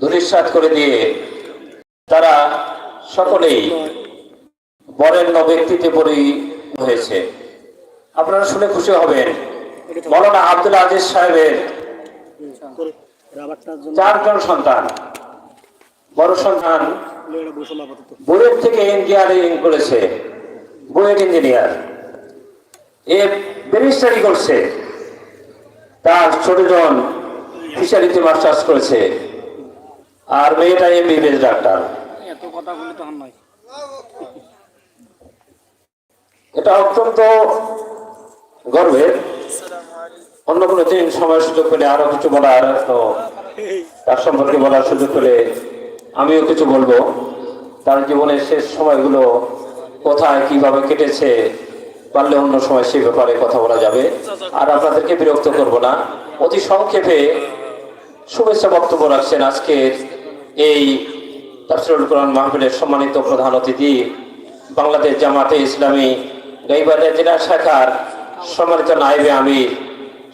ধূলিসাৎ করে দিয়ে তারা সকলেই বরেণ্য ব্যক্তিতে পরিণত হয়েছে। আপনারা শুনে খুশি হবেন। মৌলানা আব্দুল আজিজ সাহেবের চারজন সন্তান, বড় সন্তান বুয়েট থেকে ইঞ্জিনিয়ারিং করেছে, বুয়েট ইঞ্জিনিয়ার এ ব্যারিস্টারি করছে। তার ছোটজন ফিশারিতে মাস্টার্স করেছে। আর মেয়েটা এমবিবিএস ডাক্তার। এত কথা বলে তো নয়। এটা অত্যন্ত গর্বের। অন্য কোনো দিন সময় সুযোগ পেলে আরও কিছু বলার তো তার সম্পর্কে বলার সুযোগ পেলে আমিও কিছু বলব। তার জীবনের শেষ সময়গুলো কোথায় কীভাবে কেটেছে পারলে অন্য সময় সেই ব্যাপারে কথা বলা যাবে। আর আপনাদেরকে বিরক্ত করব না। অতি সংক্ষেপে শুভেচ্ছা বক্তব্য রাখছেন আজকের এই তাফসিরুল কোরআন মাহফিলের সম্মানিত প্রধান অতিথি বাংলাদেশ জামাতে ইসলামী গাইবান্ধা জেলা শাখার সম্মানিত নাইবে আমির,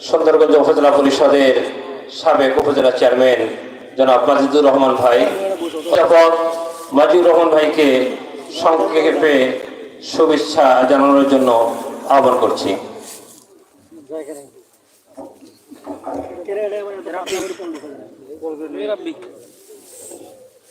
সুন্দরগঞ্জ উপজেলা পরিষদের সাবেক উপজেলা চেয়ারম্যান জনাব মাজিদুর রহমান ভাই, অধ্যাপক মাজিদুর রহমান ভাইকে সংক্ষেপে শুভেচ্ছা জানানোর জন্য আহ্বান করছি।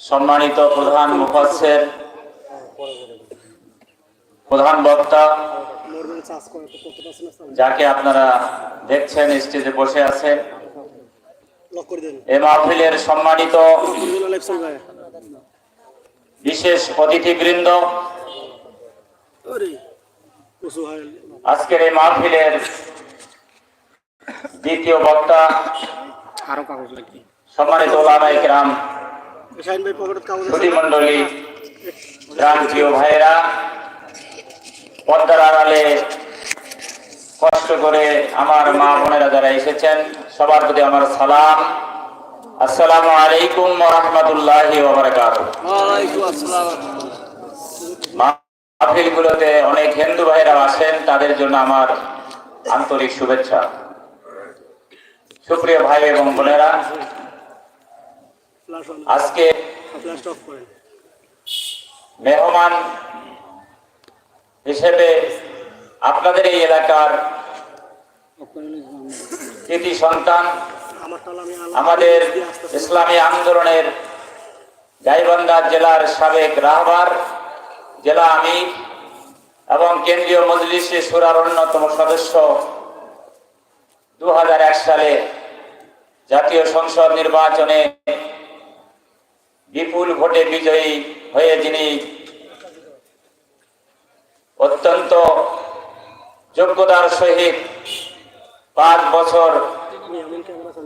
সম্মানিত প্রধান মুফাসসির প্রধান বক্তা যাকে আপনারা দেখছেন স্টেজে বসে আছেন এ মাহফিলের সম্মানিত বিশেষ অতিথিবৃন্দ আজকের এই মাহফিলের দ্বিতীয় বক্তা সম্মানিত ওলামাই প্রিয় ভাইয়েরা পর্দার আড়ালে কষ্ট করে আমার মা বোনেরা যারা এসেছেন সবার প্রতি আমার সালাম। আসসালামু আলাইকুম রহমতুল্লাহি মাহফিলগুলোতে অনেক হিন্দু ভাইরা আসেন তাদের জন্য আমার আন্তরিক শুভেচ্ছা। সুপ্রিয় ভাই এবং বোনেরা আজকে মেহমান হিসেবে আপনাদের এই এলাকার কৃতি সন্তান আমি আমাদের ইসলামী আন্দোলনের গাইবান্ধা জেলার সাবেক রাহবার জেলা আমির এবং কেন্দ্রীয় মজলিসে সুরার অন্যতম সদস্য দু হাজার এক সালে জাতীয় সংসদ নির্বাচনে বিপুল ভোটে বিজয়ী হয়ে যিনি অত্যন্ত যোগ্যতার সহিত পাঁচ বছর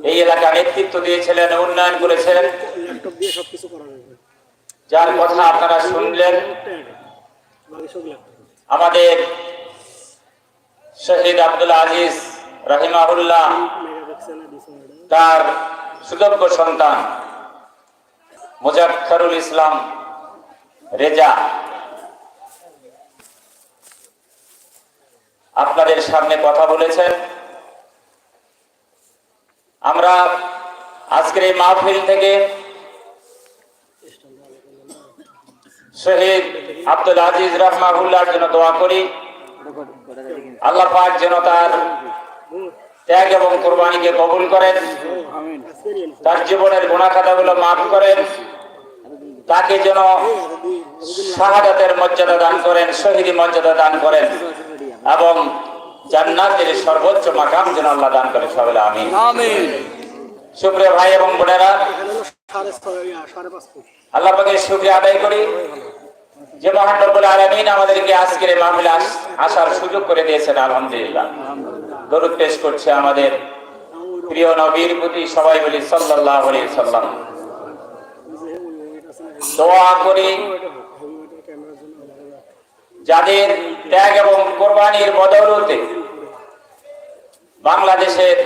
এই এলাকা নেতৃত্ব দিয়েছিলেন উন্নয়ন করেছেন যার কথা আপনারা শুনলেন। আমাদের শহীদ আব্দুল আজিজ রাহিমাহুল্লাহ, তার সুযোগ্য সন্তান। মুজাফরুল ইসলাম রেজা। আপনাদের সামনে কথা বলেছেন। আমরা আজকের এই মাহফিল থেকে শহীদ আব্দুল আজিজ রহমাহুল্লাহর জন্য দোয়া করি। আল্লাহ পাক যেন তার ত্যাগ এবং কোরবানিকে কবুল করেন। তার জীবনের গুণাখাতাগুলো মাফ করেন। তাকে যেন শাহাদাতের মর্যাদা দান করেন শহীদ মর্যাদা দান করেন এবং জান্নাতের সর্বোচ্চ মাকাম যেন আল্লাহ দান করে সবাই আমি আমিন। সুপ্রিয় ভাই এবং বোনেরা আল্লাহ পাকের শুক্রিয়া আদায় করি। যে মহান রব্বুল আলামিন আমাদেরকে আজকের এই মাহফিলে আস- আসার সুযোগ করে দিয়েছেন আলহামদুলিল্লাহ। দরুদ পেশ করছে আমাদের প্রিয় নবীর প্রতি সবাই বলি সাল্লাহ সাল্লাম। দোয়া করি যাদের ত্যাগ এবং কোরবানির বদৌলতে বাংলাদেশের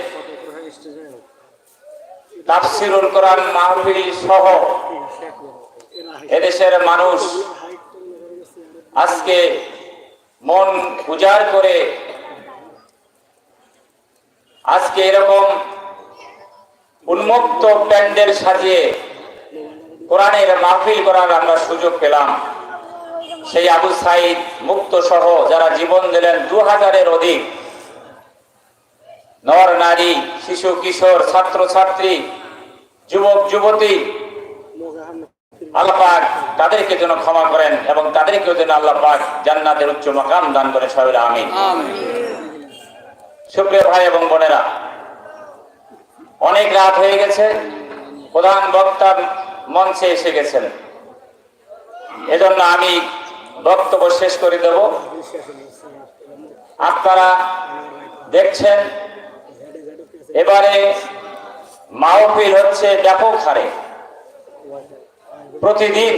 তাফসিরুল কোরআন মাহফিল সহ এদেশের মানুষ আজকে মন উজাড় করে আজকে এরকম উন্মুক্ত প্যান্ডেল সাজিয়ে কোরআনের মাহফিল করার আমরা সুযোগ পেলাম। সেই আবু সাইদ মুক্ত সহ যারা জীবন দিলেন দু হাজারের অধিক, নর নারী, শিশু, কিশোর, ছাত্র, ছাত্রী, যুবক, যুবতী আল্লাহ পাক তাদেরকে যেন ক্ষমা করেন এবং তাদেরকেও যেন আল্লাহ পাক জান্নাতের উচ্চ মাকাম দান করে সবাই আমিন। সুপ্রিয় ভাই এবং বোনেরা, অনেক রাত হয়ে গেছে, প্রধান বক্তা মঞ্চে এসে গেছেন। এজন্য আমি বক্তব্য শেষ করে দেব। আপনারা দেখছেন, এবারে মাহফিল হচ্ছে ব্যাপক হারে। প্রতিদিন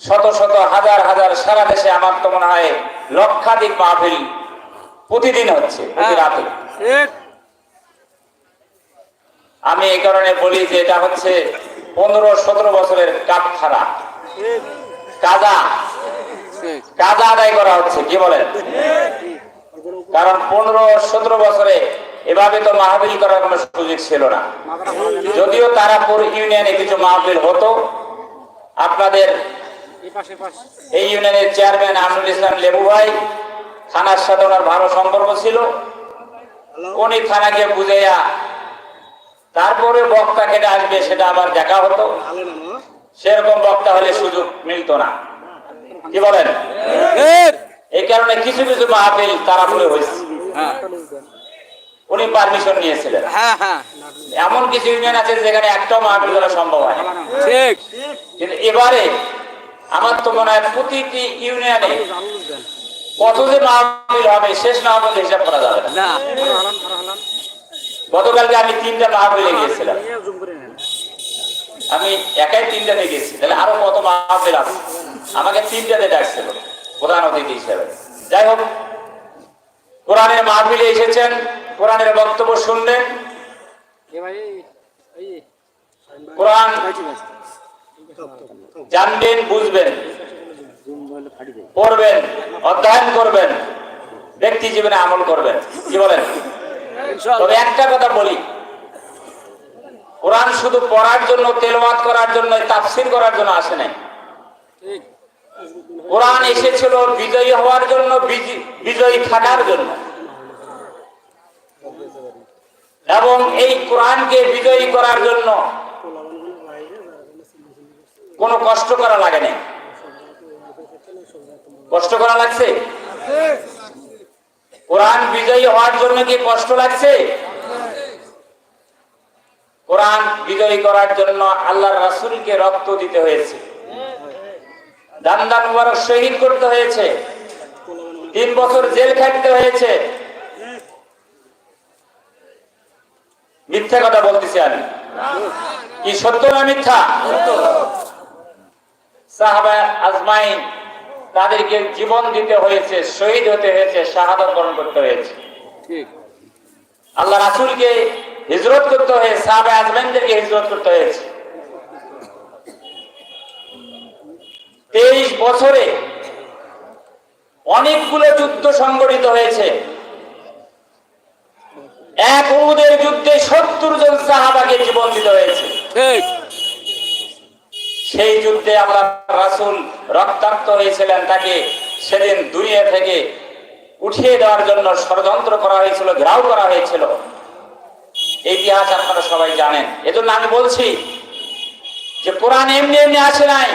শত শত, হাজার হাজার সারা দেশে আমার তো মনে হয় লক্ষাধিক মাহফিল প্রতিদিন হচ্ছে রাতে। আমি এই কারণে বলি যে এটা হচ্ছে পনেরো সতেরো বছরের কাপখানা কাজা। কাজা আদায় করা হচ্ছে কি বলেন? কারণ পনেরো সতেরো বছরে এভাবে তো মাহবিল করার কোনো সুযোগ ছিল না। যদিও তারাপুর ইউনিয়নে কিছু মাহবিল হতো আপনাদের এই ইউনিয়নের চেয়ারম্যান আমিনুল ইসলাম লেবু ভাই থানার সাথে ওনার ভালো সম্পর্ক ছিল। উনি থানাকে বুঝাইয়া তারপরে বক্তা কেটে আসবে সেটা আবার দেখা হতো। সেরকম বক্তা হলে সুযোগ মিলতো না। কি বলেন? এই কারণে কিছু কিছু মাহফিল তারাপুরে হয়েছে। হ্যাঁ উনি পারমিশন নিয়েছিলেন। হ্যাঁ হ্যাঁ। এমন কিছু ইউনিয়ন আছে যেখানে একটাও মাহফিল করা সম্ভব হয় ঠিক। কিন্তু এবারে আমার তো মনে হয় প্রতিটি ইউনিয়নে কত যে মাহফিল হবে শেষ হবে হিসাব করা যাবে না গতকালকে আমি তিনটা মাহফিলে গিয়েছিলাম আমি একাই তিনটাতে গেছি তাহলে আরও কত মাহফিল আছে আমাকে তিনটাতে ডাকছিল প্রধান অতিথি হিসেবে যাই হোক কোরআনের মাহফিলে এসেছেন কোরআনের বক্তব্য শুনলেন কোরআন জানবেন বুঝবেন পড়বেন অধ্যয়ন করবেন ব্যক্তি জীবনে আমল করবেন। কি বলেন? তবে একটা কথা বলি কোরআন শুধু পড়ার জন্য তেলওয়াত করার জন্য তাফসির করার জন্য আসে নাই। কোরআন এসেছিল বিজয়ী হওয়ার জন্য বিজয়ী থাকার জন্য। এবং এই কোরআনকে বিজয়ী করার জন্য কোনো কষ্ট করা লাগে না কষ্ট করা লাগছে? কোরআন বিজয়ী হওয়ার জন্য কি কষ্ট লাগছে? কোরআন বিজয়ী করার জন্য আল্লাহর রাসূলকে রক্ত দিতে হয়েছে। দান মুবারক শহীদ করতে হয়েছে। তিন বছর জেল খাটতে হয়েছে। মিথ্যা কথা বলতেছি আমি। কি সত্য না মিথ্যা? সাহাবা আজমাইন তাদেরকে জীবন দিতে হয়েছে শহীদ হতে হয়েছে শাহাদত বরণ করতে হয়েছে। আল্লাহ রাসূলকে হিজরত করতে হয়েছে সাহাবা আজমাইনদেরকে হিজরত করতে হয়েছে। তেইশ বছরে অনেকগুলো যুদ্ধ সংগঠিত হয়েছে। এক উদের যুদ্ধে সত্তর জন সাহাবাকে জীবন দিতে হয়েছে। ঠিক। সেই যুদ্ধে আল্লাহ রাসূল রক্তাক্ত হয়েছিলেন, তাকে সেদিন দুনিয়া থেকে উঠিয়ে দেওয়ার জন্য ষড়যন্ত্র করা হয়েছিল, ঘেরাও করা হয়েছিল। ইতিহাস আপনারা সবাই জানেন। এজন্য আমি বলছি যে কোরআন এমনি এমনি আসে নাই।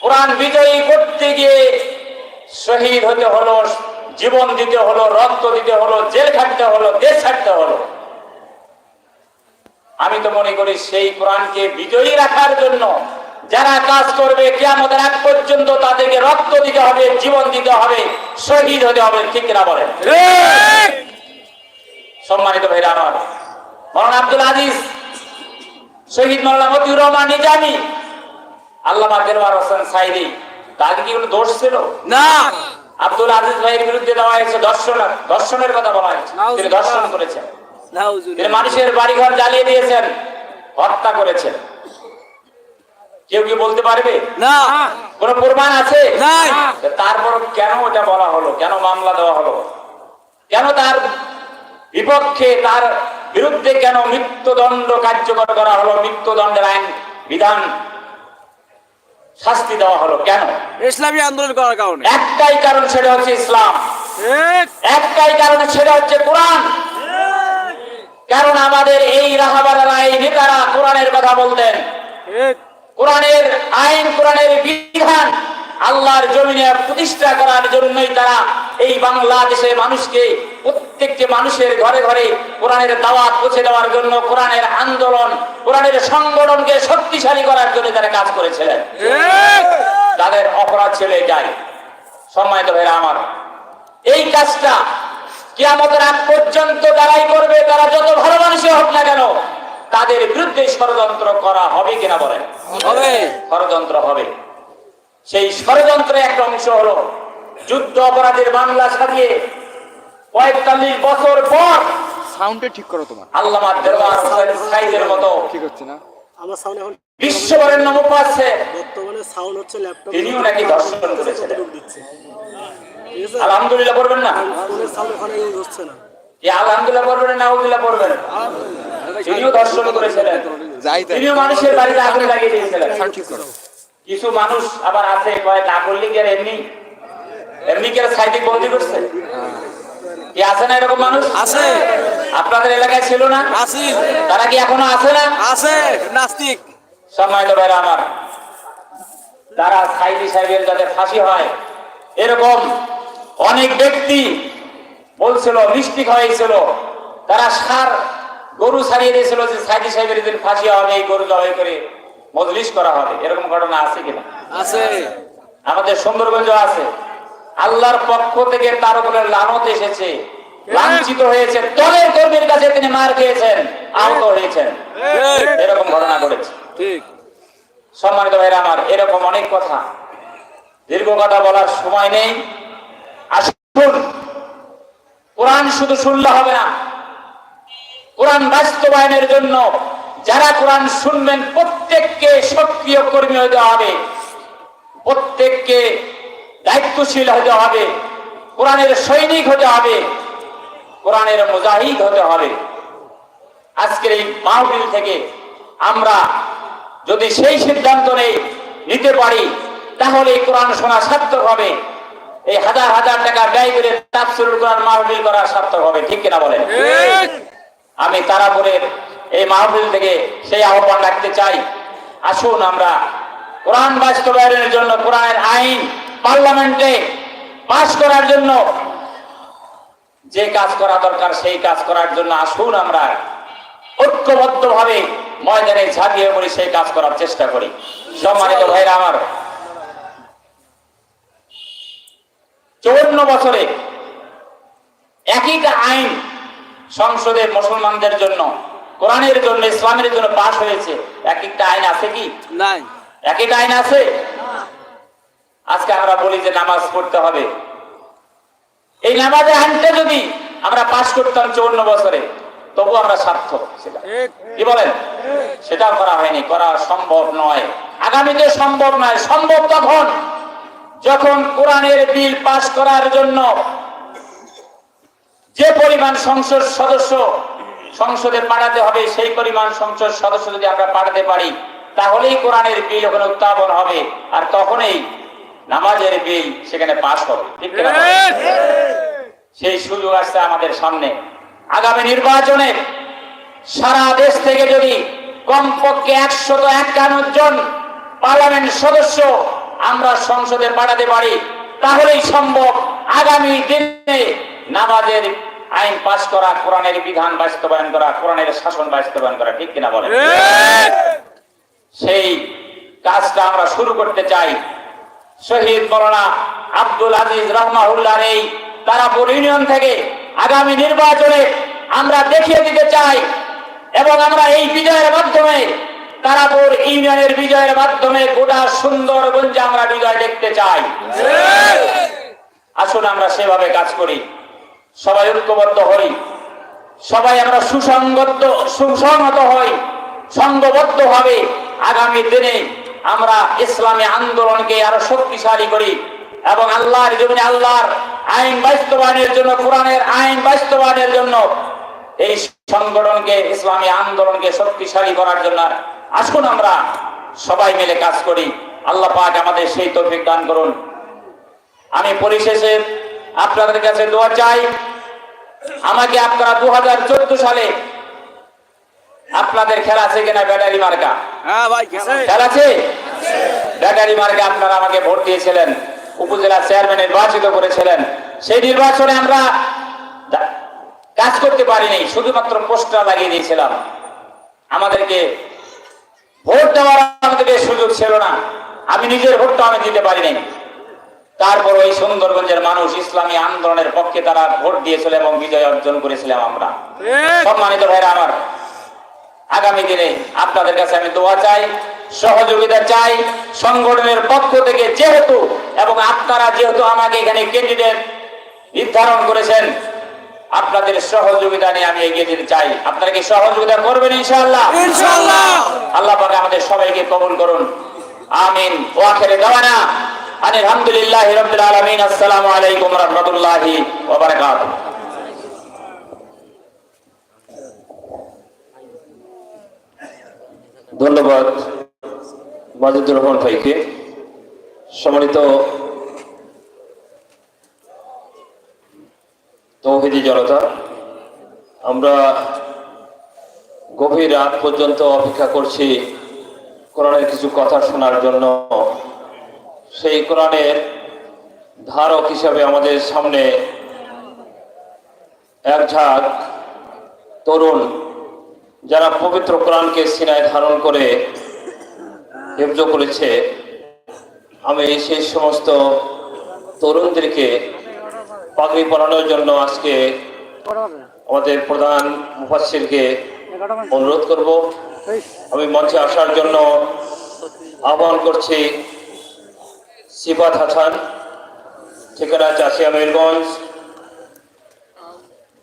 কোরআন বিজয়ী করতে গিয়ে শহীদ হতে হলো, জীবন দিতে হলো, রক্ত দিতে হলো, জেল খাটতে হলো, দেশ ছাড়তে হলো। আমি তো মনে করি সেই কোরআনকে বিজয়ী রাখার জন্য যারা কাজ করবে কেয়ামতের আগ পর্যন্ত তাদেরকে রক্ত দিতে হবে জীবন দিতে হবে শহীদ হতে হবে ঠিক না বলেন? সম্মানিত ভাইরা আমার মৌলানা আব্দুল আজিজ শহীদ মৌলানা মতিউর রহমান নিজামি আল্লামা দেলওয়ার হোসেন সাইদি তাদের কি কোনো দোষ ছিল? না। আব্দুল আজিজ ভাইয়ের বিরুদ্ধে দেওয়া হয়েছে দর্শন দর্শনের কথা বলা হয়েছে। তিনি দর্শন করেছেন। মানুষের বাড়িঘর জ্বালিয়ে দিয়েছেন হত্যা করেছেন। কেউ কি বলতে পারবে? না। কোন প্রমাণ আছে? তারপর কেন ওটা বলা হলো কেন মামলা দেওয়া হলো? কেন তার বিপক্ষে তার বিরুদ্ধে কেন মৃত্যুদণ্ড কার্যকর করা হলো? মৃত্যুদণ্ডের আইন বিধান শাস্তি দেওয়া হলো কেন? ইসলামী আন্দোলন করার কারণে। একটাই কারণ সেটা হচ্ছে ইসলাম। একটাই কারণ সেটা হচ্ছে কোরআন। কারণ আমাদের এই রাহাবারারা এই নেতারা কোরআনের কথা বলতেন। কোরআনের আইন কোরআনের বিধান আল্লাহর জমিনে প্রতিষ্ঠা করার জন্যই তারা এই বাংলাদেশে মানুষকে প্রত্যেকটি মানুষের ঘরে ঘরে কোরআনের দাওয়াত পৌঁছে দেওয়ার জন্য কোরআনের আন্দোলন কোরআনের সংগঠনকে শক্তিশালী করার জন্য তারা কাজ করেছিলেন। তাদের অপরাধ ছিল এটাই সম্মানিত ভাইরা আমার এই কাজটা কিয়ামতের আগ পর্যন্ত তারাই করবে তারা যত ভালো মানুষই হোক না কেন তাদের বিরুদ্ধে ষড়যন্ত্র করা হবে কিনা বলেন? হবে। ষড়যন্ত্র হবে। সেই ষড়যন্ত্রের একটা অংশ হলো যুদ্ধ অপরাধের মামলা সাজিয়ে পঁয়তাল্লিশ বছর পর সাউন্ডটা ঠিক করো তোমার। আল্লামা দেওয়ার সাইজের মতো ঠিক হচ্ছে না। আমার সাউন্ড এখন বিশ্ববরের নম পাচ্ছে বর্তমানে সাউন্ড হচ্ছে ল্যাপটপ তিনিও নাকি দর্শন করেছিলেন। আছে আলহামদুলিল্লাহ বলবেন না? আলহামদুলিল্লাহ বলবেন না। নাউদুল্লাহ বলবেন তিনিও দর্শন করেছিলেন। তিনিও মানুষের বাড়িতে আগুন লাগিয়ে দিয়েছিলেন। কিছু মানুষ আবার আছে কয় না করলে কি আর এমনি? এমনি কি আর সাইডিক বন্দি করছে? কি আছে না এরকম মানুষ? আছে। আপনাদের এলাকায় ছিল না? আসি তারা কি এখনও আছে না? আছে নাস্তিক। সম্মানিত ভাইরা আমার তারা সাহেবের যাতে ফাঁসি হয় এরকম অনেক ব্যক্তি বলছিল মিষ্টি খাওয়াইছিল। তারা সার গরু ছাড়িয়ে দিয়েছিল যে সাইদি সাহেবের দিন ফাঁসি হবে এই গরু জবাই করে মজলিশ করা হবে। এরকম ঘটনা আছে কিনা? আছে। আমাদের সুন্দরগঞ্জ আছে। আল্লাহর পক্ষ থেকে তার উপরে লানত এসেছে। লাঞ্ছিত হয়েছে। দলের কর্মীর কাছে তিনি মার খেয়েছেন আহত হয়েছেন। এরকম ঘটনা ঘটেছে। ঠিক। সম্মানিত ভাইরা আমার এরকম অনেক কথা। দীর্ঘ কথা বলার সময় নেই। কোরআন শুধু শুনলে হবে না। কোরআন বাস্তবায়নের জন্য যারা কোরআন শুনবেন, প্রত্যেককে সক্রিয় কর্মী হতে হবে। প্রত্যেককে দায়িত্বশীল হতে হবে। কোরআনের সৈনিক হতে হবে। কোরআনের মুজাহিদ হতে হবে। আজকের এই মাহফিল থেকে আমরা যদি সেই সিদ্ধান্ত নেই, নিতে পারি, তাহলে কোরআন শোনা সার্থক হবে। এই হাজার হাজার টাকা ব্যয় করে তাফসির কোরআন মাহফিল করা সার্থক হবে ঠিক কিনা বলেন? আমি তারাপুরের এই মাহফিল থেকে সেই আহ্বান রাখতে চাই। আসুন আমরা কোরআন বাস্তবায়নের জন্য কোরআনের আইন পার্লামেন্টে পাশ করার জন্য যে কাজ করা দরকার সেই কাজ করার জন্য আসুন আমরা ঐক্যবদ্ধ ভাবে ময়দানে ঝাঁপিয়ে পড়ি সেই কাজ করার চেষ্টা করি। সম্মানিত ভাইরা আমার চৌন্ন বছরে একইটা আইন সংসদে মুসলমানদের জন্য কোরআনের জন্য ইসলামের জন্য পাশ হয়েছে। এক একটা আইন আছে কি? নাই। এক একটা আইন আছে? আজকে আমরা বলি যে নামাজ পড়তে হবে। এই নামাজের আইনটা যদি আমরা পাশ করতাম চৌন্ন বছরে তবু আমরা ছিলাম। কি বলেন? সেটা করা হয়নি করা সম্ভব নয়। আগামীতে সম্ভব নয়। সম্ভব তখন যখন কোরআনের বিল পাশ করার জন্য যে পরিমাণ সংসদ সদস্য সংসদে পাঠাতে হবে, সেই পরিমাণ সংসদ সদস্য যদি আমরা পাঠাতে পারি, তাহলেই কোরআনের বিল ওখানে উত্থাপন হবে আর তখনই নামাজের বিল সেখানে পাশ হবে। সেই সুযোগ আসছে আমাদের সামনে। আগামী নির্বাচনে সারা দেশ থেকে যদি কমপক্ষে একশত একান্ন জন পার্লামেন্ট সদস্য আমরা সংসদে পাঠাতে পারি, তাহলেই সম্ভব। আগামী দিনে নামাজের আইন পাশ করা, কোরআনের বিধান বাস্তবায়ন করা, কোরআনের শাসন বাস্তবায়ন করা, ঠিক কিনা ঠিক সেই কাজটা আমরা শুরু করতে চাই। শহীদ মৌলানা আব্দুল আজিজ রহমাহুল্লার এই তারাপুর ইউনিয়ন থেকে আগামী নির্বাচনে আমরা দেখিয়ে দিতে চাই এবং আমরা এই বিজয়ের মাধ্যমে তারাপুর ইউনিয়নের বিজয়ের মাধ্যমে গোটা সুন্দরগঞ্জে আমরা বিজয় দেখতে চাই। আসুন আমরা সেভাবে কাজ করি। সবাই ঐক্যবদ্ধ হই। সবাই আমরা সুসংগত, সুসংহত হই। সংঘবদ্ধ হবে। আগামী দিনে আমরা ইসলামী আন্দোলনকে আরও শক্তিশালী করি এবং আল্লাহর জমিনে আল্লাহর আইন বাস্তবায়নের জন্য, কোরআনের আইন বাস্তবায়নের জন্য এই সংগঠনকে, ইসলামী আন্দোলনকে শক্তিশালী করার জন্য আসুন আমরা সবাই মিলে কাজ করি। আল্লাহ পাক আমাদের সেই তৌফিক দান করুন। আমি পরিশেষে আপনাদের কাছে দোয়া চাই। আমাকে আপনারা দু হাজার চোদ্দ সালে আপনাদের খেলা আছে কিনা ব্যাটারি মার্কা? হ্যাঁ খেলা আছে। ব্যাটারি মার্কা আপনারা আমাকে ভোট দিয়েছিলেন। উপজেলা চেয়ারম্যান নির্বাচিত করেছিলেন। সেই নির্বাচনে আমরা কাজ করতে পারিনি। শুধুমাত্র পোস্টার লাগিয়ে দিয়েছিলাম। আমাদেরকে ভোট দেওয়ার আমাদেরকে সুযোগ ছিল না। আমি নিজের ভোটটা আমি দিতে পারিনি। তারপর ওই সুন্দরগঞ্জের মানুষ ইসলামী আন্দোলনের পক্ষে তারা ভোট দিয়েছিল এবং বিজয় অর্জন করেছিলাম আমরা। সম্মানিত ভাইরা আমার আগামী দিনে আপনাদের কাছে আমি দোয়া চাই সহযোগিতা চাই সংগঠনের পক্ষ থেকে যেহেতু এবং আপনারা যেহেতু আমাকে এখানে ক্যান্ডিডেট নির্ধারণ করেছেন আপনাদের সহযোগিতা নিয়ে আমি এগিয়ে যেতে চাই। আপনারা কি সহযোগিতা করবেন ইনশাআল্লাহ? ইনশাআল্লাহ। আল্লাহ পাক আমাদের সবাইকে কবুল করুন। আমিন। ওয়াখিরে দাওয়ানা। আলহামদুলিল্লাহ রাব্বিল আলামিন। আসসালামু আলাইকুম ওয়া রাহমাতুল্লাহি ওয়া বারাকাতুহু। ধন্যবাদ। মাজিদুর রহমান ভাইকে। সম্মানিত তৌহিদি জনতা, আমরা গভীর রাত পর্যন্ত অপেক্ষা করছি কোরআনের কিছু কথা শোনার জন্য। সেই কোরআনের ধারক হিসাবে আমাদের সামনে এক ঝাঁক তরুণ, যারা পবিত্র কোরআনকে সিনায় ধারণ করে হেফজ করেছে। আমি সেই সমস্ত তরুণদেরকে পাগড়ি পরানোর জন্য আজকে আমাদের প্রধান মুফাসসিরকে অনুরোধ করব। আমি মঞ্চে আসার জন্য আহ্বান করছি সিফাত হাসান ঠিকানা চাষিয়া মিরগঞ্জ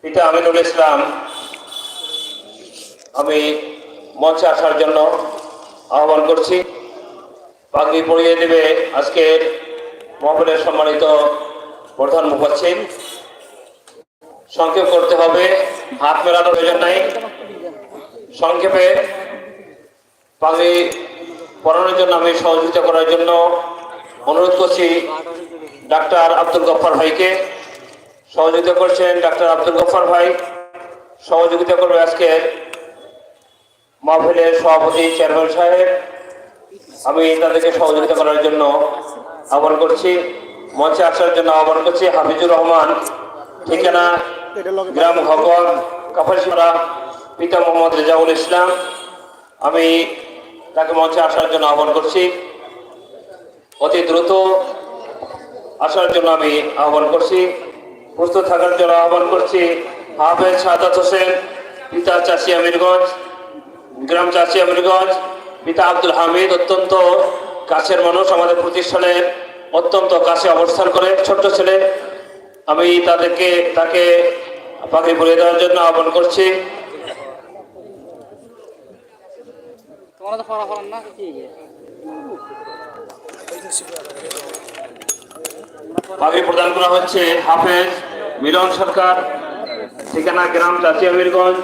পিতা আমিনুল ইসলাম। আমি মঞ্চে আসার জন্য আহ্বান করছি। পাগড়ি পরিয়ে দেবে আজকের মহফিলের সম্মানিত প্রধান মুফাসসির সংক্ষেপ করতে হবে, হাত মেলানোর প্রয়োজন নাই। সংক্ষেপে পাগড়ি পড়ানোর জন্য আমি সহযোগিতা করার জন্য অনুরোধ করছি ডাক্তার আব্দুল গফফার ভাইকে। সহযোগিতা করছেন ডাক্তার আব্দুল গফফার ভাই। সহযোগিতা করবে আজকে মাহফিলের সভাপতি চেয়ারম্যান সাহেব। আমি তাদেরকে সহযোগিতা করার জন্য আহ্বান করছি। মঞ্চে আসার জন্য আহ্বান করছি হাফিজুর রহমান, ঠিকানা গ্রাম হকর, কাপাসিপাড়া, পিতা মোহাম্মদ রেজাউল ইসলাম। আমি তাকে মঞ্চে আসার জন্য আহ্বান করছি। অতি দ্রুত আসার জন্য আমি আহ্বান করছি। প্রস্তুত থাকার জন্য আহ্বান করছি হাফেজ সাদাত হোসেন, পিতা চাষি আমিরগঞ্জ, গ্রাম চাষি আমিরগঞ্জ, পিতা আব্দুল হামিদ, অত্যন্ত কাছের মানুষ আমাদের প্রতিষ্ঠানের অত্যন্ত কাছে অবস্থান করে ছোট্ট ছেলে। আমি তাদেরকে তাকে পাখি বলে দেওয়ার জন্য আহ্বান করছি। পাখি প্রদান করা হচ্ছে হাফেজ মিলন সরকার ঠিকানা গ্রাম চাচিয়া মিরগঞ্জ